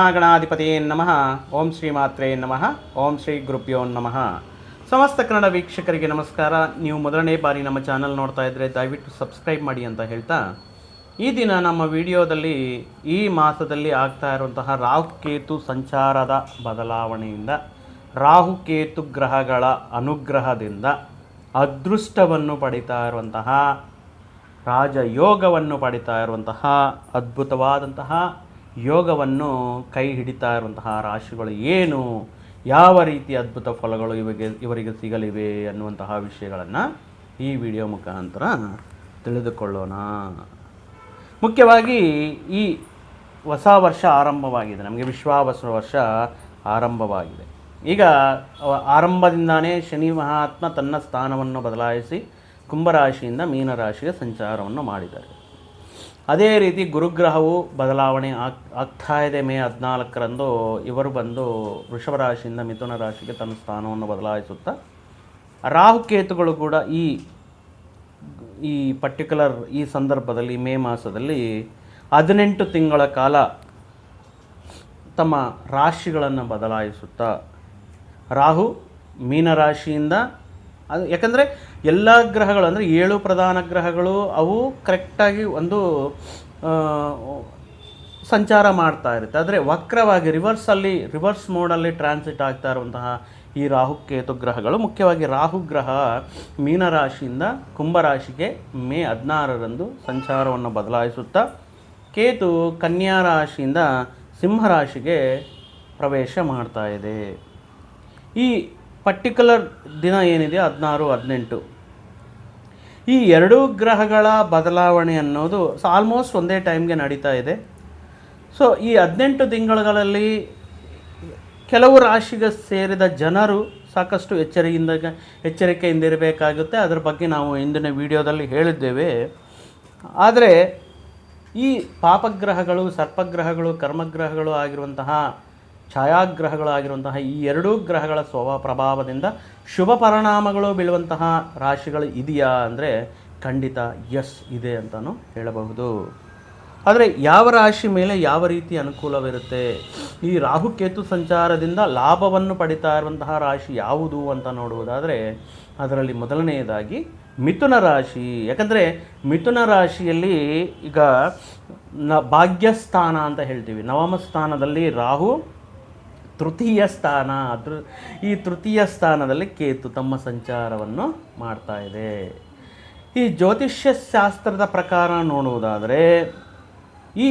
ಮಹಾಗಣಾಧಿಪತಿಯೇ ನಮಃ. ಓಂ ಶ್ರೀ ಮಾತ್ರೇ ನಮಃ. ಓಂ ಶ್ರೀ ಗುರುಭ್ಯೋ ನಮಃ. ಸಮಸ್ತ ಕನ್ನಡ ವೀಕ್ಷಕರಿಗೆ ನಮಸ್ಕಾರ. ನೀವು ಮೊದಲನೇ ಬಾರಿ ನಮ್ಮ ಚಾನಲ್ ನೋಡ್ತಾ ಇದ್ದರೆ ದಯವಿಟ್ಟು ಸಬ್ಸ್ಕ್ರೈಬ್ ಮಾಡಿ ಅಂತ ಹೇಳ್ತಾ, ಈ ದಿನ ನಮ್ಮ ವಿಡಿಯೋದಲ್ಲಿ ಈ ಮಾಸದಲ್ಲಿ ಆಗ್ತಾ ಇರುವಂತಹ ರಾಹುಕೇತು ಸಂಚಾರದ ಬದಲಾವಣೆಯಿಂದ, ರಾಹುಕೇತು ಗ್ರಹಗಳ ಅನುಗ್ರಹದಿಂದ ಅದೃಷ್ಟವನ್ನು ಪಡಿತಾ ಇರುವಂತಹ, ರಾಜಯೋಗವನ್ನು ಪಡಿತಾ ಇರುವಂತಹ ಅದ್ಭುತವಾದಂತಹ ಯೋಗವನ್ನು ಕೈ ಹಿಡಿತಾ ಇರುವಂತಹ ರಾಶಿಗಳು ಏನು? ಯಾವ ರೀತಿ ಅದ್ಭುತ ಫಲಗಳು ಇವರಿಗೆ ಇವರಿಗೆ ಸಿಗಲಿವೆ ಅನ್ನುವಂತಹ ವಿಷಯಗಳನ್ನು ಈ ವಿಡಿಯೋ ಮುಖಾಂತರ ತಿಳಿದುಕೊಳ್ಳೋಣ. ಮುಖ್ಯವಾಗಿ ಈ ಹೊಸ ವರ್ಷ ಆರಂಭವಾಗಿದೆ. ನಮಗೆ ವಿಶ್ವಾವಸ ವರ್ಷ ಆರಂಭವಾಗಿದೆ. ಈಗ ಆರಂಭದಿಂದಾನೇ ಶನಿ ಮಹಾತ್ಮ ತನ್ನ ಸ್ಥಾನವನ್ನು ಬದಲಾಯಿಸಿ ಕುಂಭರಾಶಿಯಿಂದ ಮೀನರಾಶಿಗೆ ಸಂಚಾರವನ್ನು ಮಾಡಿದ್ದಾರೆ. ಅದೇ ರೀತಿ ಗುರುಗ್ರಹವು ಬದಲಾವಣೆ ಆಗ್, ಆಗ್ತಾ ಇದೆ ಮೇ ಹದಿನಾಲ್ಕರಂದು. ಇವರು ಬಂದು ವೃಷಭ ರಾಶಿಯಿಂದ ಮಿಥುನ ರಾಶಿಗೆ ತನ್ನ ಸ್ಥಾನವನ್ನು ಬದಲಾಯಿಸುತ್ತಾ ರಾಹುಕೇತುಗಳು ಕೂಡ ಈ ಈ ಪರ್ಟಿಕ್ಯುಲರ್ ಈ ಸಂದರ್ಭದಲ್ಲಿ, ಮೇ ಮಾಸದಲ್ಲಿ ಹದಿನೆಂಟು ತಿಂಗಳ ಕಾಲ ತಮ್ಮ ರಾಶಿಗಳನ್ನು ಬದಲಾಯಿಸುತ್ತಾ, ರಾಹು ಮೀನರಾಶಿಯಿಂದ ಅದು ಯಾಕಂದರೆ ಎಲ್ಲ ಗ್ರಹಗಳು, ಅಂದರೆ ಏಳು ಪ್ರಧಾನ ಗ್ರಹಗಳು, ಅವು ಕರೆಕ್ಟಾಗಿ ಒಂದು ಸಂಚಾರ ಮಾಡ್ತಾ ಇರುತ್ತೆ. ಆದರೆ ವಕ್ರವಾಗಿ ರಿವರ್ಸಲ್ಲಿ ರಿವರ್ಸ್ ಮೋಡಲ್ಲಿ ಟ್ರಾನ್ಸಿಟ್ ಆಗ್ತಾ ಇರುವಂತಹ ಈ ರಾಹುಕೇತು ಗ್ರಹಗಳು, ಮುಖ್ಯವಾಗಿ ರಾಹು ಗ್ರಹ ಮೀನರಾಶಿಯಿಂದ ಕುಂಭರಾಶಿಗೆ ಮೇ ಹದಿನಾರರಂದು ಸಂಚಾರವನ್ನು ಬದಲಾಯಿಸುತ್ತಾ, ಕೇತು ಕನ್ಯಾ ರಾಶಿಯಿಂದ ಸಿಂಹರಾಶಿಗೆ ಪ್ರವೇಶ ಮಾಡ್ತಾ ಇದೆ. ಈ ಪರ್ಟಿಕ್ಯುಲರ್ ದಿನ ಏನಿದೆ? ಹದಿನಾರು, ಹದಿನೆಂಟು. ಈ ಎರಡೂ ಗ್ರಹಗಳ ಬದಲಾವಣೆ ಅನ್ನೋದು ಆಲ್ಮೋಸ್ಟ್ ಒಂದೇ ಟೈಮ್ಗೆ ನಡೀತಾ ಇದೆ. ಸೊ ಈ ಹದಿನೆಂಟು ತಿಂಗಳುಗಳಲ್ಲಿ ಕೆಲವು ರಾಶಿಗೆ ಸೇರಿದ ಜನರು ಸಾಕಷ್ಟು ಎಚ್ಚರಿಕೆಯಿಂದ ಎಚ್ಚರಿಕೆಯಿಂದ ಇರಬೇಕಾಗುತ್ತೆ. ಅದರ ಬಗ್ಗೆ ನಾವು ಇಂದಿನ ವಿಡಿಯೋದಲ್ಲಿ ಹೇಳಿದ್ದೇವೆ. ಆದರೆ, ಈ ಪಾಪಗ್ರಹಗಳು, ಸರ್ಪಗ್ರಹಗಳು, ಕರ್ಮಗ್ರಹಗಳು ಆಗಿರುವಂತಹ ಛಾಯಾಗ್ರಹಗಳು ಆಗಿರುವಂತಹ ಈ ಎರಡೂ ಗ್ರಹಗಳ ಸ್ವಭಾವ ಪ್ರಭಾವದಿಂದ ಶುಭ ಪರಿಣಾಮಗಳು ಬೀಳುವಂತಹ ರಾಶಿಗಳು ಇದೆಯಾ ಅಂದರೆ ಖಂಡಿತ ಎಸ್ ಇದೆ ಅಂತಲೂ ಹೇಳಬಹುದು. ಆದರೆ ಯಾವ ರಾಶಿ ಮೇಲೆ ಯಾವ ರೀತಿ ಅನುಕೂಲವಿರುತ್ತೆ? ಈ ರಾಹುಕೇತು ಸಂಚಾರದಿಂದ ಲಾಭವನ್ನು ಪಡಿತಾ ಇರುವಂತಹ ರಾಶಿ ಯಾವುದು ಅಂತ ನೋಡುವುದಾದರೆ ಅದರಲ್ಲಿ ಮೊದಲನೆಯದಾಗಿ ಮಿಥುನ ರಾಶಿ. ಯಾಕಂದರೆ ಮಿಥುನ ರಾಶಿಯಲ್ಲಿ ಈಗ ನ ಭಾಗ್ಯಸ್ಥಾನ ಅಂತ ಹೇಳ್ತೀವಿ. ನವಮ ಸ್ಥಾನದಲ್ಲಿ ರಾಹು ತೃತೀಯ ಸ್ಥಾನ. ಅದ್ರ ಈ ತೃತೀಯ ಸ್ಥಾನದಲ್ಲಿ ಕೇತು ತಮ್ಮ ಸಂಚಾರವನ್ನು ಮಾಡ್ತಾ ಇದೆ. ಈ ಜ್ಯೋತಿಷ್ಯ ಶಾಸ್ತ್ರದ ಪ್ರಕಾರ ನೋಡುವುದಾದರೆ, ಈ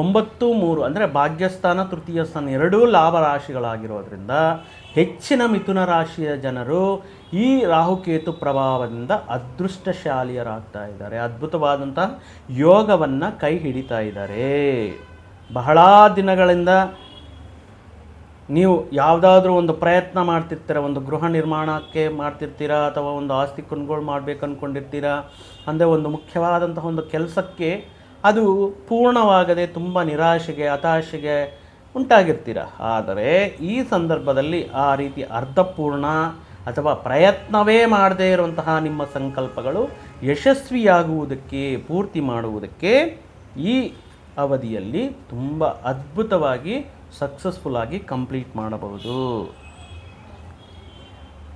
ಒಂಬತ್ತು ಮೂರು ಅಂದರೆ ಭಾಗ್ಯಸ್ಥಾನ, ತೃತೀಯ ಸ್ಥಾನ ಎರಡೂ ಲಾಭ ರಾಶಿಗಳಾಗಿರೋದ್ರಿಂದ ಹೆಚ್ಚಿನ ಮಿಥುನ ರಾಶಿಯ ಜನರು ಈ ರಾಹುಕೇತು ಪ್ರಭಾವದಿಂದ ಅದೃಷ್ಟಶಾಲಿಯರಾಗ್ತಾ ಇದ್ದಾರೆ. ಅದ್ಭುತವಾದಂಥ ಯೋಗವನ್ನು ಕೈ ಹಿಡಿತಾ ಇದ್ದಾರೆ. ಬಹಳ ದಿನಗಳಿಂದ ನೀವು ಯಾವುದಾದ್ರೂ ಒಂದು ಪ್ರಯತ್ನ ಮಾಡ್ತಿರ್ತೀರ, ಒಂದು ಗೃಹ ನಿರ್ಮಾಣಕ್ಕೆ ಮಾಡ್ತಿರ್ತೀರಾ, ಅಥವಾ ಒಂದು ಆಸ್ತಿ ಕೊನುಗೋಳು ಮಾಡ್ಬೇಕು ಅಂದ್ಕೊಂಡಿರ್ತೀರಾ ಅಂದರೆ ಒಂದು ಮುಖ್ಯವಾದಂತಹ ಒಂದು ಕೆಲಸಕ್ಕೆ ಅದು ಪೂರ್ಣವಾಗದೆ ತುಂಬ ನಿರಾಶೆಗೆ, ಹತಾಶೆಗೆ ಉಂಟಾಗಿರ್ತೀರ. ಆದರೆ ಈ ಸಂದರ್ಭದಲ್ಲಿ ಆ ರೀತಿ ಅರ್ಧಪೂರ್ಣ ಅಥವಾ ಪ್ರಯತ್ನವೇ ಮಾಡದೇ ಇರುವಂತಹ ನಿಮ್ಮ ಸಂಕಲ್ಪಗಳು ಯಶಸ್ವಿಯಾಗುವುದಕ್ಕೆ, ಪೂರ್ತಿ ಮಾಡುವುದಕ್ಕೆ ಈ ಅವಧಿಯಲ್ಲಿ ತುಂಬ ಅದ್ಭುತವಾಗಿ ಸಕ್ಸಸ್ಫುಲ್ ಆಗಿ ಕಂಪ್ಲೀಟ್ ಮಾಡಬಹುದು.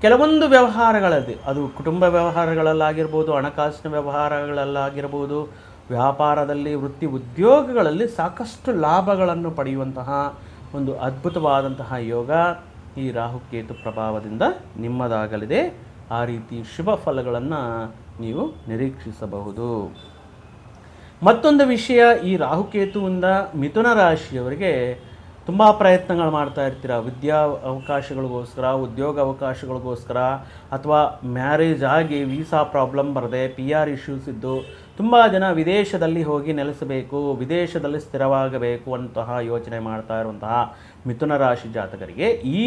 ಕೆಲವೊಂದು ವ್ಯವಹಾರಗಳಲ್ಲಿ, ಅದು ಕುಟುಂಬ ವ್ಯವಹಾರಗಳಲ್ಲಾಗಿರ್ಬೋದು, ಹಣಕಾಸಿನ ವ್ಯವಹಾರಗಳಲ್ಲಾಗಿರ್ಬೋದು, ವ್ಯಾಪಾರದಲ್ಲಿ, ವೃತ್ತಿ ಉದ್ಯೋಗಗಳಲ್ಲಿ ಸಾಕಷ್ಟು ಲಾಭಗಳನ್ನು ಪಡೆಯುವಂತಹ ಒಂದು ಅದ್ಭುತವಾದಂತಹ ಯೋಗ ಈ ರಾಹುಕೇತು ಪ್ರಭಾವದಿಂದ ನಿಮ್ಮದಾಗಲಿದೆ. ಆ ರೀತಿ ಶುಭ ಫಲಗಳನ್ನು ನೀವು ನಿರೀಕ್ಷಿಸಬಹುದು. ಮತ್ತೊಂದು ವಿಷಯ ಈ ರಾಹುಕೇತುವಿಂದ ಮಿಥುನ ರಾಶಿಯವರಿಗೆ ತುಂಬ ಪ್ರಯತ್ನಗಳು ಮಾಡ್ತಾ ಇರ್ತೀರ? ವಿದ್ಯಾ ಅವಕಾಶಗಳಿಗೋಸ್ಕರ, ಉದ್ಯೋಗ ಅವಕಾಶಗಳಿಗೋಸ್ಕರ, ಅಥವಾ ಮ್ಯಾರೇಜ್ ಆಗಿ ವೀಸಾ ಪ್ರಾಬ್ಲಮ್ ಬರದೆ ಪಿ ಆರ್ ಇಶ್ಯೂಸ್ ಇದ್ದು ತುಂಬ ಜನ ವಿದೇಶದಲ್ಲಿ ಹೋಗಿ ನೆಲೆಸಬೇಕು, ವಿದೇಶದಲ್ಲಿ ಸ್ಥಿರವಾಗಬೇಕು ಅಂತಹ ಯೋಚನೆ ಮಾಡ್ತಾ ಇರುವಂತಹ ಮಿಥುನ ರಾಶಿ ಜಾತಕರಿಗೆ ಈ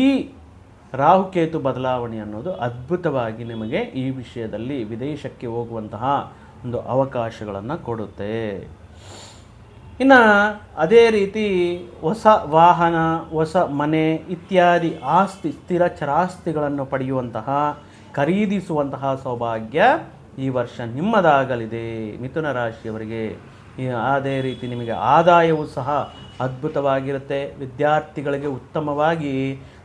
ರಾಹುಕೇತು ಬದಲಾವಣೆ ಅನ್ನೋದು ಅದ್ಭುತವಾಗಿ ನಿಮಗೆ ಈ ವಿಷಯದಲ್ಲಿ ವಿದೇಶಕ್ಕೆ ಹೋಗುವಂತಹ ಒಂದು ಅವಕಾಶಗಳನ್ನು ಕೊಡುತ್ತೆ. ಇನ್ನು ಅದೇ ರೀತಿ ಹೊಸ ವಾಹನ, ಹೊಸ ಮನೆ ಇತ್ಯಾದಿ ಆಸ್ತಿ, ಸ್ಥಿರ ಚರಾಸ್ತಿಗಳನ್ನು ಪಡೆಯುವಂತಹ, ಖರೀದಿಸುವಂತಹ ಸೌಭಾಗ್ಯ ಈ ವರ್ಷ ನಿಮ್ಮದಾಗಲಿದೆ ಮಿಥುನ ರಾಶಿಯವರಿಗೆ. ಅದೇ ರೀತಿ ನಿಮಗೆ ಆದಾಯವೂ ಸಹ ಅದ್ಭುತವಾಗಿರುತ್ತೆ. ವಿದ್ಯಾರ್ಥಿಗಳಿಗೆ ಉತ್ತಮವಾಗಿ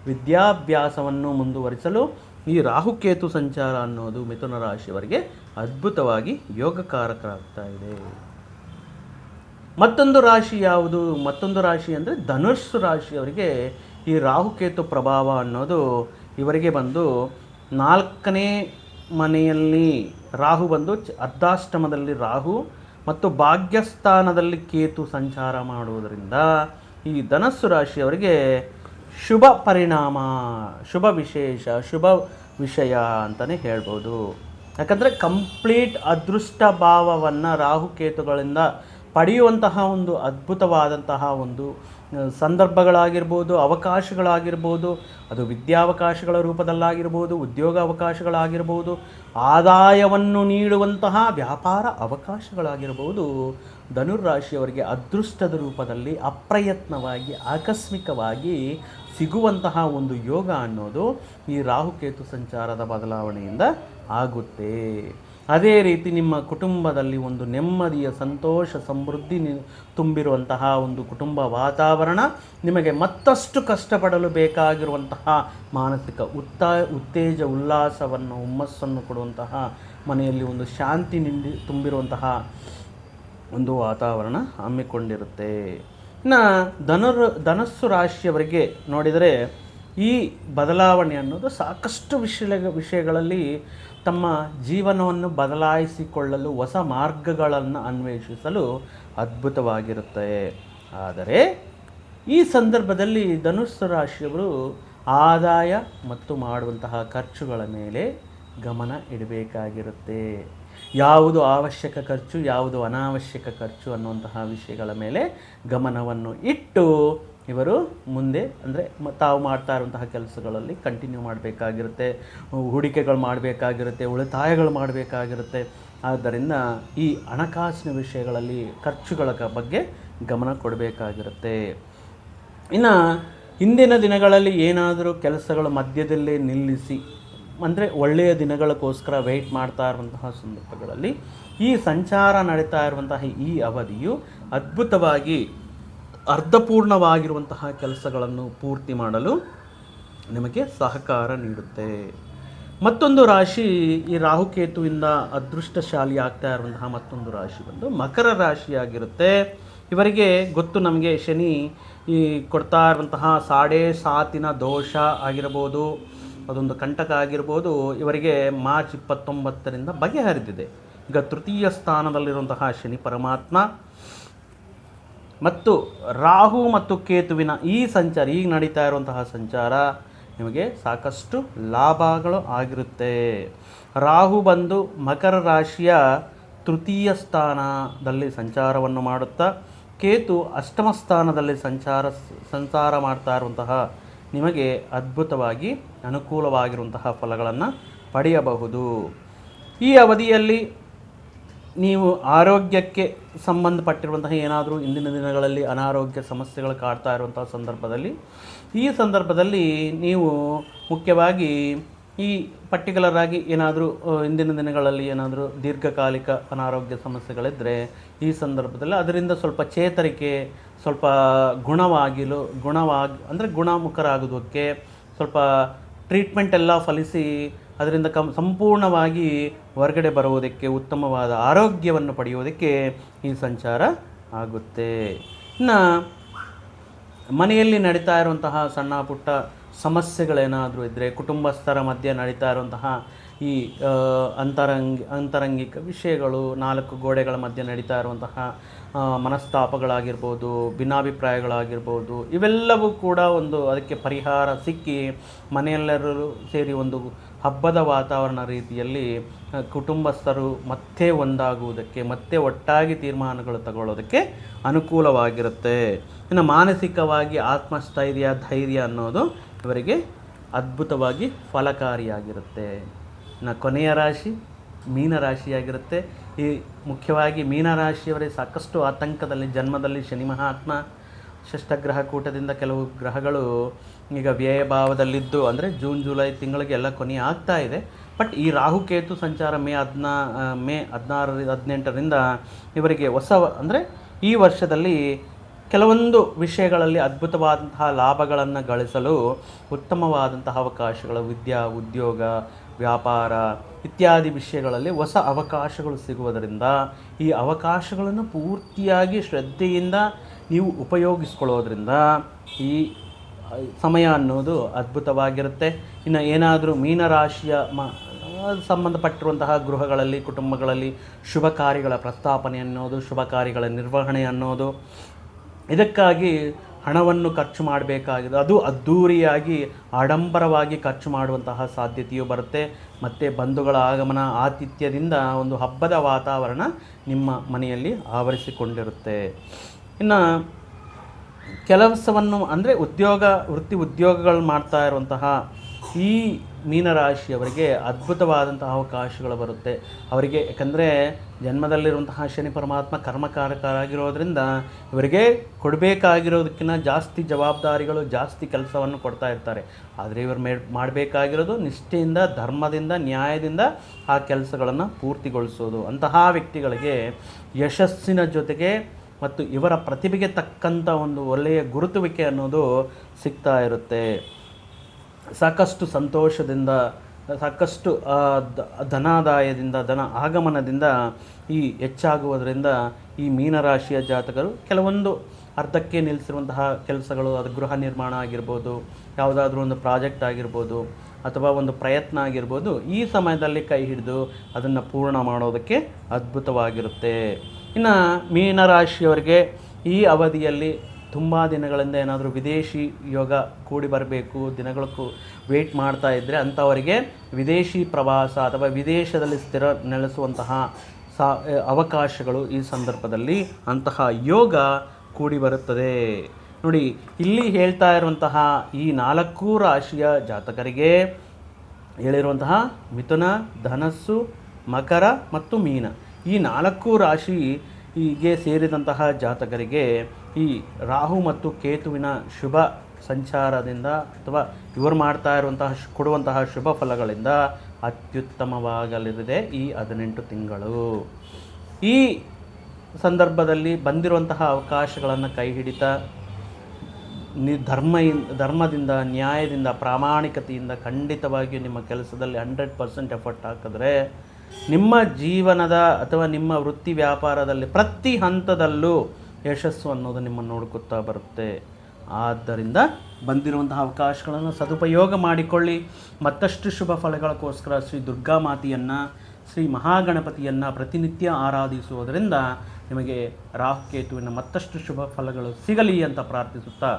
ವಿದ್ಯಾಭ್ಯಾಸವನ್ನು ಮುಂದುವರಿಸಲು ಈ ರಾಹುಕೇತು ಸಂಚಾರ ಅನ್ನೋದು ಮಿಥುನ ರಾಶಿಯವರಿಗೆ ಅದ್ಭುತವಾಗಿ ಯೋಗಕಾರಕರಾಗ್ತಾ ಇದೆ. ಮತ್ತೊಂದು ರಾಶಿ ಯಾವುದು? ಮತ್ತೊಂದು ರಾಶಿ ಅಂದರೆ ಧನುಸ್ಸು ರಾಶಿಯವರಿಗೆ ಈ ರಾಹುಕೇತು ಪ್ರಭಾವ ಅನ್ನೋದು ಇವರಿಗೆ ಬಂದು ನಾಲ್ಕನೇ ಮನೆಯಲ್ಲಿ ರಾಹು ಬಂದು ಅರ್ಧಾಷ್ಟಮದಲ್ಲಿ ರಾಹು ಮತ್ತು ಭಾಗ್ಯಸ್ಥಾನದಲ್ಲಿ ಕೇತು ಸಂಚಾರ ಮಾಡುವುದರಿಂದ ಈ ಧನಸ್ಸು ರಾಶಿಯವರಿಗೆ ಶುಭ ಪರಿಣಾಮ, ಶುಭ ವಿಶೇಷ, ಶುಭ ವಿಷಯ ಅಂತಲೇ ಹೇಳ್ಬೋದು. ಯಾಕಂದರೆ ಕಂಪ್ಲೀಟ್ ಅದೃಷ್ಟ ಭಾವವನ್ನು ರಾಹುಕೇತುಗಳಿಂದ ಪಡೆಯುವಂತಹ ಒಂದು ಅದ್ಭುತವಾದಂತಹ ಒಂದು ಸಂದರ್ಭಗಳಾಗಿರ್ಬೋದು, ಅವಕಾಶಗಳಾಗಿರ್ಬೋದು, ಅದು ವಿದ್ಯಾವಕಾಶಗಳ ರೂಪದಲ್ಲಾಗಿರ್ಬೋದು ಉದ್ಯೋಗ ಅವಕಾಶಗಳಾಗಿರ್ಬೋದು ಆದಾಯವನ್ನು ನೀಡುವಂತಹ ವ್ಯಾಪಾರ ಅವಕಾಶಗಳಾಗಿರ್ಬೋದು, ಧನುರ್ರಾಶಿಯವರಿಗೆ ಅದೃಷ್ಟದ ರೂಪದಲ್ಲಿ ಅಪ್ರಯತ್ನವಾಗಿ, ಆಕಸ್ಮಿಕವಾಗಿ ಸಿಗುವಂತಹ ಒಂದು ಯೋಗ ಅನ್ನೋದು ಈ ರಾಹುಕೇತು ಸಂಚಾರದ ಬದಲಾವಣೆಯಿಂದ ಆಗುತ್ತೆ. ಅದೇ ರೀತಿ ನಿಮ್ಮ ಕುಟುಂಬದಲ್ಲಿ ಒಂದು ನೆಮ್ಮದಿಯ, ಸಂತೋಷ, ಸಮೃದ್ಧಿ ತುಂಬಿರುವಂತಹ ಒಂದು ಕುಟುಂಬ ವಾತಾವರಣ ನಿಮಗೆ ಮತ್ತಷ್ಟು ಕಷ್ಟಪಡಲು ಬೇಕಾಗಿರುವಂತಹ ಮಾನಸಿಕ ಉತ್ತ, ಉತ್ತೇಜ, ಉಲ್ಲಾಸವನ್ನು, ಹುಮ್ಮಸ್ಸನ್ನು ಕೊಡುವಂತಹ ಮನೆಯಲ್ಲಿ ಒಂದು ಶಾಂತಿ ನಿಂಡಿ ತುಂಬಿರುವಂತಹ ಒಂದು ವಾತಾವರಣ ಹಮ್ಮಿಕೊಂಡಿರುತ್ತೆ. ಇನ್ನು ಧನುರ್, ಧನಸ್ಸು ರಾಶಿಯವರಿಗೆ ನೋಡಿದರೆ ಈ ಬದಲಾವಣೆ ಅನ್ನೋದು ಸಾಕಷ್ಟು ವಿಷಯ ವಿಷಯಗಳಲ್ಲಿ ತಮ್ಮ ಜೀವನವನ್ನು ಬದಲಾಯಿಸಿಕೊಳ್ಳಲು ಹೊಸ ಮಾರ್ಗಗಳನ್ನು ಅನ್ವೇಷಿಸಲು ಅದ್ಭುತವಾಗಿರುತ್ತೆ. ಆದರೆ ಈ ಸಂದರ್ಭದಲ್ಲಿ ಧನುಸ್ಸು ರಾಶಿಯವರು ಆದಾಯ ಮತ್ತು ಮಾಡುವಂತಹ ಖರ್ಚುಗಳ ಮೇಲೆ ಗಮನ ಇಡಬೇಕಾಗಿರುತ್ತೆ. ಯಾವುದು ಅವಶ್ಯಕ ಖರ್ಚು, ಯಾವುದು ಅನಾವಶ್ಯಕ ಖರ್ಚು ಅನ್ನುವಂತಹ ವಿಷಯಗಳ ಮೇಲೆ ಗಮನವನ್ನು ಇಟ್ಟು ಇವರು ಮುಂದೆ ಅಂದರೆ ತಾವು ಮಾಡ್ತಾ ಇರುವಂತಹ ಕೆಲಸಗಳಲ್ಲಿ ಕಂಟಿನ್ಯೂ ಮಾಡಬೇಕಾಗಿರುತ್ತೆ, ಹೂಡಿಕೆಗಳು ಮಾಡಬೇಕಾಗಿರುತ್ತೆ, ಉಳಿತಾಯಗಳು ಮಾಡಬೇಕಾಗಿರುತ್ತೆ. ಆದ್ದರಿಂದ ಈ ಹಣಕಾಸಿನ ವಿಷಯಗಳಲ್ಲಿ ಖರ್ಚುಗಳ ಬಗ್ಗೆ ಗಮನ ಕೊಡಬೇಕಾಗಿರುತ್ತೆ. ಇನ್ನು ಹಿಂದಿನ ದಿನಗಳಲ್ಲಿ ಏನಾದರೂ ಕೆಲಸಗಳು ಮಧ್ಯದಲ್ಲೇ ನಿಲ್ಲಿಸಿ, ಅಂದರೆ ಒಳ್ಳೆಯ ದಿನಗಳಕ್ಕೋಸ್ಕರ ವೆಯ್ಟ್ ಮಾಡ್ತಾ ಇರುವಂತಹ ಸಂದರ್ಭಗಳಲ್ಲಿ ಈ ಸಂಚಾರ ನಡೀತಾ ಇರುವಂತಹ ಈ ಅವಧಿಯು ಅದ್ಭುತವಾಗಿ ಅರ್ಧಪೂರ್ಣವಾಗಿರುವಂತಹ ಕೆಲಸಗಳನ್ನು ಪೂರ್ತಿ ಮಾಡಲು ನಿಮಗೆ ಸಹಕಾರ ನೀಡುತ್ತೆ. ಮತ್ತೊಂದು ರಾಶಿ ಈ ರಾಹುಕೇತುವಿಂದ ಅದೃಷ್ಟಶಾಲಿ ಆಗ್ತಾ ಇರುವಂತಹ ಮತ್ತೊಂದು ರಾಶಿ ಬಂದು ಮಕರ ರಾಶಿಯಾಗಿರುತ್ತೆ. ಇವರಿಗೆ ಗೊತ್ತು ನಮಗೆ ಶನಿ ಈ ಕೊಡ್ತಾ ಇರುವಂತಹ ಸಾಡೆ ಸಾತಿನ ದೋಷ ಆಗಿರ್ಬೋದು ಅದೊಂದು ಕಂಟಕ ಆಗಿರ್ಬೋದು ಇವರಿಗೆ ಮಾರ್ಚ್ ಇಪ್ಪತ್ತೊಂಬತ್ತರಿಂದ ಬಗೆಹರಿದಿದೆ. ಈಗ ತೃತೀಯ ಸ್ಥಾನದಲ್ಲಿರುವಂತಹ ಶನಿ ಪರಮಾತ್ಮ ಮತ್ತು ರಾಹು ಮತ್ತು ಕೇತುವಿನ ಈ ಸಂಚಾರ, ಈಗ ನಡೀತಾ ಇರುವಂತಹ ಸಂಚಾರ ನಿಮಗೆ ಸಾಕಷ್ಟು ಲಾಭಗಳು ಆಗಿರುತ್ತೆ. ರಾಹು ಬಂದು ಮಕರ ರಾಶಿಯ ತೃತೀಯ ಸ್ಥಾನದಲ್ಲಿ ಸಂಚಾರವನ್ನು ಮಾಡುತ್ತಾ, ಕೇತು ಅಷ್ಟಮ ಸ್ಥಾನದಲ್ಲಿ ಸಂಚಾರ ಸಂಚಾರ ಮಾಡ್ತಾ ಇರುವಂತಹ ನಿಮಗೆ ಅದ್ಭುತವಾಗಿ ಅನುಕೂಲವಾಗಿರುವಂತಹ ಫಲಗಳನ್ನು ಪಡೆಯಬಹುದು. ಈ ಅವಧಿಯಲ್ಲಿ ನೀವು ಆರೋಗ್ಯಕ್ಕೆ ಸಂಬಂಧಪಟ್ಟಿರುವಂತಹ ಏನಾದರೂ ಇಂದಿನ ದಿನಗಳಲ್ಲಿ ಅನಾರೋಗ್ಯ ಸಮಸ್ಯೆಗಳು ಕಾಡ್ತಾ ಇರುವಂತಹ ಸಂದರ್ಭದಲ್ಲಿ, ಈ ಸಂದರ್ಭದಲ್ಲಿ ನೀವು ಮುಖ್ಯವಾಗಿ ಈ ಪರ್ಟಿಕ್ಯುಲರ್ ಆಗಿ ಏನಾದರೂ ಇಂದಿನ ದಿನಗಳಲ್ಲಿ ಏನಾದರೂ ದೀರ್ಘಕಾಲಿಕ ಅನಾರೋಗ್ಯ ಸಮಸ್ಯೆಗಳಿದ್ದರೆ ಈ ಸಂದರ್ಭದಲ್ಲಿ ಅದರಿಂದ ಸ್ವಲ್ಪ ಚೇತರಿಕೆ, ಸ್ವಲ್ಪ ಗುಣವಾಗಿಲು, ಗುಣವಾಗಿ, ಅಂದರೆ ಗುಣಮುಖರಾಗೋದಕ್ಕೆ ಸ್ವಲ್ಪ ಟ್ರೀಟ್ಮೆಂಟ್ ಎಲ್ಲ ಫಲಿಸಿ ಅದರಿಂದ ಕಂ, ಸಂಪೂರ್ಣವಾಗಿ ಹೊರಗಡೆ ಬರುವುದಕ್ಕೆ ಉತ್ತಮವಾದ ಆರೋಗ್ಯವನ್ನು ಪಡೆಯುವುದಕ್ಕೆ ಈ ಸಂಚಾರ ಆಗುತ್ತೆ. ಇನ್ನು ಮನೆಯಲ್ಲಿ ನಡೀತಾ ಇರುವಂತಹ ಸಣ್ಣ ಪುಟ್ಟ ಸಮಸ್ಯೆಗಳೇನಾದರೂ ಇದ್ದರೆ ಕುಟುಂಬಸ್ಥರ ಮಧ್ಯೆ ನಡೀತಾ ಇರುವಂತಹ ಈ ಅಂತರಂಗಿ, ಅಂತರಂಗಿಕ ವಿಷಯಗಳು, ನಾಲ್ಕು ಗೋಡೆಗಳ ಮಧ್ಯೆ ನಡೀತಾ ಇರುವಂತಹ ಮನಸ್ತಾಪಗಳಾಗಿರ್ಬೋದು, ಭಿನ್ನಾಭಿಪ್ರಾಯಗಳಾಗಿರ್ಬೋದು, ಇವೆಲ್ಲವೂ ಕೂಡ ಒಂದು ಅದಕ್ಕೆ ಪರಿಹಾರ ಸಿಕ್ಕಿ ಮನೆಯೆಲ್ಲರೂ ಸೇರಿ ಒಂದು ಹಬ್ಬದ ವಾತಾವರಣ ರೀತಿಯಲ್ಲಿ ಕುಟುಂಬಸ್ಥರು ಮತ್ತೆ ಒಂದಾಗುವುದಕ್ಕೆ, ಮತ್ತೆ ಒಟ್ಟಾಗಿ ತೀರ್ಮಾನಗಳು ತಗೊಳ್ಳೋದಕ್ಕೆ ಅನುಕೂಲವಾಗಿರುತ್ತೆ. ಇನ್ನು ಮಾನಸಿಕವಾಗಿ ಆತ್ಮಸ್ಥೈರ್ಯ, ಧೈರ್ಯ ಅನ್ನೋದು ಇವರಿಗೆ ಅದ್ಭುತವಾಗಿ ಫಲಕಾರಿಯಾಗಿರುತ್ತೆ. ಇನ್ನು ಕೊನೆಯ ರಾಶಿ, ಮೀನರಾಶಿಯಾಗಿರುತ್ತೆ. ಈ ಮುಖ್ಯವಾಗಿ ಮೀನರಾಶಿಯವರೇ ಸಾಕಷ್ಟು ಆತಂಕದಲ್ಲಿ, ಜನ್ಮದಲ್ಲಿ ಶನಿ ಮಹಾತ್ಮ, ಷಷ್ಠಗ್ರಹ ಕೂಟದಿಂದ ಕೆಲವು ಗ್ರಹಗಳು ಈಗ ವ್ಯಯ ಭಾವದಲ್ಲಿದ್ದು ಅಂದರೆ ಜೂನ್, ಜುಲೈ ತಿಂಗಳಿಗೆ ಎಲ್ಲ ಕೊನೆ ಆಗ್ತಾ ಇದೆ. ಬಟ್ ಈ ರಾಹುಕೇತು ಸಂಚಾರ ಮೇ ಹದಿನಾ ಮೇ ಹದಿನಾರ, ಹದಿನೆಂಟರಿಂದ ಇವರಿಗೆ ಹೊಸ ಅಂದರೆ ಈ ವರ್ಷದಲ್ಲಿ ಕೆಲವೊಂದು ವಿಷಯಗಳಲ್ಲಿ ಅದ್ಭುತವಾದಂತಹ ಲಾಭಗಳನ್ನು ಗಳಿಸಲು ಉತ್ತಮವಾದಂತಹ ಅವಕಾಶಗಳು, ವಿದ್ಯಾ, ಉದ್ಯೋಗ, ವ್ಯಾಪಾರ ಇತ್ಯಾದಿ ವಿಷಯಗಳಲ್ಲಿ ಹೊಸ ಅವಕಾಶಗಳು ಸಿಗುವುದರಿಂದ ಈ ಅವಕಾಶಗಳನ್ನು ಪೂರ್ತಿಯಾಗಿ ಶ್ರದ್ಧೆಯಿಂದ ನೀವು ಉಪಯೋಗಿಸ್ಕೊಳ್ಳೋದ್ರಿಂದ ಈ ಸಮಯ ಅನ್ನೋದು ಅದ್ಭುತವಾಗಿರುತ್ತೆ. ಇನ್ನು ಏನಾದರೂ ಮೀನರಾಶಿಯ ಮ, ಸಂಬಂಧಪಟ್ಟಿರುವಂತಹ ಗೃಹಗಳಲ್ಲಿ, ಕುಟುಂಬಗಳಲ್ಲಿ ಶುಭ ಕಾರ್ಯಗಳ ಪ್ರಸ್ತಾಪನೆ ಅನ್ನೋದು, ಶುಭ ಕಾರ್ಯಗಳ ನಿರ್ವಹಣೆ ಅನ್ನೋದು, ಇದಕ್ಕಾಗಿ ಹಣವನ್ನು ಖರ್ಚು ಮಾಡಬೇಕಾಗಿದೆ. ಅದು ಅದ್ಧೂರಿಯಾಗಿ ಆಡಂಬರವಾಗಿ ಖರ್ಚು ಮಾಡುವಂತಹ ಸಾಧ್ಯತೆಯು ಬರುತ್ತೆ. ಮತ್ತು ಬಂಧುಗಳ ಆಗಮನ ಆತಿಥ್ಯದಿಂದ ಒಂದು ಹಬ್ಬದ ವಾತಾವರಣ ನಿಮ್ಮ ಮನೆಯಲ್ಲಿ ಆವರಿಸಿಕೊಂಡಿರುತ್ತೆ. ಇನ್ನು ಕೆಲಸವನ್ನು, ಅಂದರೆ ಉದ್ಯೋಗ, ವೃತ್ತಿ ಉದ್ಯೋಗಗಳು ಮಾಡ್ತಾ ಇರುವಂತಹ ಈ ಮೀನರಾಶಿಯವರಿಗೆ ಅದ್ಭುತವಾದಂತಹ ಅವಕಾಶಗಳು ಬರುತ್ತೆ. ಅವರಿಗೆ, ಯಾಕಂದರೆ ಜನ್ಮದಲ್ಲಿರುವಂತಹ ಶನಿ ಪರಮಾತ್ಮ ಕರ್ಮಕಾರಕರಾಗಿರೋದ್ರಿಂದ ಇವರಿಗೆ ಕೊಡಬೇಕಾಗಿರೋದಕ್ಕಿಂತ ಜಾಸ್ತಿ ಜವಾಬ್ದಾರಿಗಳು, ಜಾಸ್ತಿ ಕೆಲಸವನ್ನು ಕೊಡ್ತಾ ಇರ್ತಾರೆ. ಆದರೆ ಇವರು ಮೇ, ಮಾಡಬೇಕಾಗಿರೋದು ನಿಷ್ಠೆಯಿಂದ, ಧರ್ಮದಿಂದ, ನ್ಯಾಯದಿಂದ ಆ ಕೆಲಸಗಳನ್ನು ಪೂರ್ತಿಗೊಳಿಸೋದು. ಅಂತಹ ವ್ಯಕ್ತಿಗಳಿಗೆ ಯಶಸ್ಸಿನ ಜೊತೆಗೆ ಮತ್ತು ಇವರ ಪ್ರತಿಭೆಗೆ ತಕ್ಕಂಥ ಒಂದು ಒಳ್ಳೆಯ ಗುರುತುವಿಕೆ ಅನ್ನೋದು ಸಿಗ್ತಾ ಇರುತ್ತೆ. ಸಾಕಷ್ಟು ಸಂತೋಷದಿಂದ, ಸಾಕಷ್ಟು ಧನಾದಾಯದಿಂದ, ಧನ ಆಗಮನದಿಂದ ಈ ಹೆಚ್ಚಾಗುವುದರಿಂದ ಈ ಮೀನರಾಶಿಯ ಜಾತಕರು ಕೆಲವೊಂದು ಅರ್ಧಕ್ಕೆ ನಿಲ್ಲಿಸಿರುವಂತಹ ಕೆಲಸಗಳು, ಅದು ಗೃಹ ನಿರ್ಮಾಣ ಆಗಿರ್ಬೋದು, ಯಾವುದಾದ್ರೂ ಒಂದು ಪ್ರಾಜೆಕ್ಟ್ ಆಗಿರ್ಬೋದು, ಅಥವಾ ಒಂದು ಪ್ರಯತ್ನ ಆಗಿರ್ಬೋದು, ಈ ಸಮಯದಲ್ಲಿ ಕೈ ಹಿಡಿದು ಅದನ್ನು ಪೂರ್ಣ ಮಾಡೋದಕ್ಕೆ ಅದ್ಭುತವಾಗಿರುತ್ತೆ. ಇನ್ನು ಮೀನರಾಶಿಯವರಿಗೆ ಈ ಅವಧಿಯಲ್ಲಿ ತುಂಬ ದಿನಗಳಿಂದ ಏನಾದರೂ ವಿದೇಶಿ ಯೋಗ ಕೂಡಿ ಬರಬೇಕು, ದಿನಗಳಕ್ಕೂ ವೇಟ್ ಮಾಡ್ತಾ ಇದ್ದರೆ ಅಂಥವರಿಗೆ ವಿದೇಶಿ ಪ್ರವಾಸ ಅಥವಾ ವಿದೇಶದಲ್ಲಿ ಸ್ಥಿರ ನೆಲೆಸುವಂತಹ ಸಾ ಅವಕಾಶಗಳು ಈ ಸಂದರ್ಭದಲ್ಲಿ ಅಂತಹ ಯೋಗ ಕೂಡಿ ಬರುತ್ತದೆ. ನೋಡಿ, ಇಲ್ಲಿ ಹೇಳ್ತಾ ಇರುವಂತಹ ಈ ನಾಲ್ಕು ರಾಶಿಯ ಜಾತಕರಿಗೆ ಹೇಳಿರುವಂತಹ ಮಿಥುನ, ಧನಸ್ಸು, ಮಕರ ಮತ್ತು ಮೀನ. ಈ ನಾಲ್ಕು ರಾಶಿ ಹೀಗೆ ಸೇರಿದಂತಹ ಜಾತಕರಿಗೆ ಈ ರಾಹು ಮತ್ತು ಕೇತುವಿನ ಶುಭ ಸಂಚಾರದಿಂದ ಅಥವಾ ಇವರು ಮಾಡ್ತಾ ಇರುವಂತಹ ಕೊಡುವಂತಹ ಶುಭ ಫಲಗಳಿಂದ ಅತ್ಯುತ್ತಮವಾಗಲಿದೆ ಈ ಹದಿನೆಂಟು ತಿಂಗಳು. ಈ ಸಂದರ್ಭದಲ್ಲಿ ಬಂದಿರುವಂತಹ ಅವಕಾಶಗಳನ್ನು ಕೈ ಹಿಡಿತ, ನಿ ಧರ್ಮ ಧರ್ಮದಿಂದ, ನ್ಯಾಯದಿಂದ, ಪ್ರಾಮಾಣಿಕತೆಯಿಂದ ಖಂಡಿತವಾಗಿಯೂ ನಿಮ್ಮ ಕೆಲಸದಲ್ಲಿ ಹಂಡ್ರೆಡ್ ಪರ್ಸೆಂಟ್ ಎಫರ್ಟ್ ಹಾಕಿದ್ರೆ ನಿಮ್ಮ ಜೀವನದ ಅಥವಾ ನಿಮ್ಮ ವೃತ್ತಿ ವ್ಯಾಪಾರದಲ್ಲಿ ಪ್ರತಿ ಹಂತದಲ್ಲೂ ಯಶಸ್ಸು ಅನ್ನೋದು ನಿಮ್ಮನ್ನು ನೋಡ್ಕೊತಾ ಬರುತ್ತೆ. ಆದ್ದರಿಂದ ಬಂದಿರುವಂತಹ ಅವಕಾಶಗಳನ್ನು ಸದುಪಯೋಗ ಮಾಡಿಕೊಳ್ಳಿ. ಮತ್ತಷ್ಟು ಶುಭ ಫಲಗಳಕ್ಕೋಸ್ಕರ ಶ್ರೀ ದುರ್ಗಾ ಮಾತೆಯನ್ನು, ಶ್ರೀ ಮಹಾಗಣಪತಿಯನ್ನು ಪ್ರತಿನಿತ್ಯ ಆರಾಧಿಸುವುದರಿಂದ ನಿಮಗೆ ರಾಹುಕೇತುವಿನ ಮತ್ತಷ್ಟು ಶುಭ ಫಲಗಳು ಸಿಗಲಿ ಅಂತ ಪ್ರಾರ್ಥಿಸುತ್ತಾ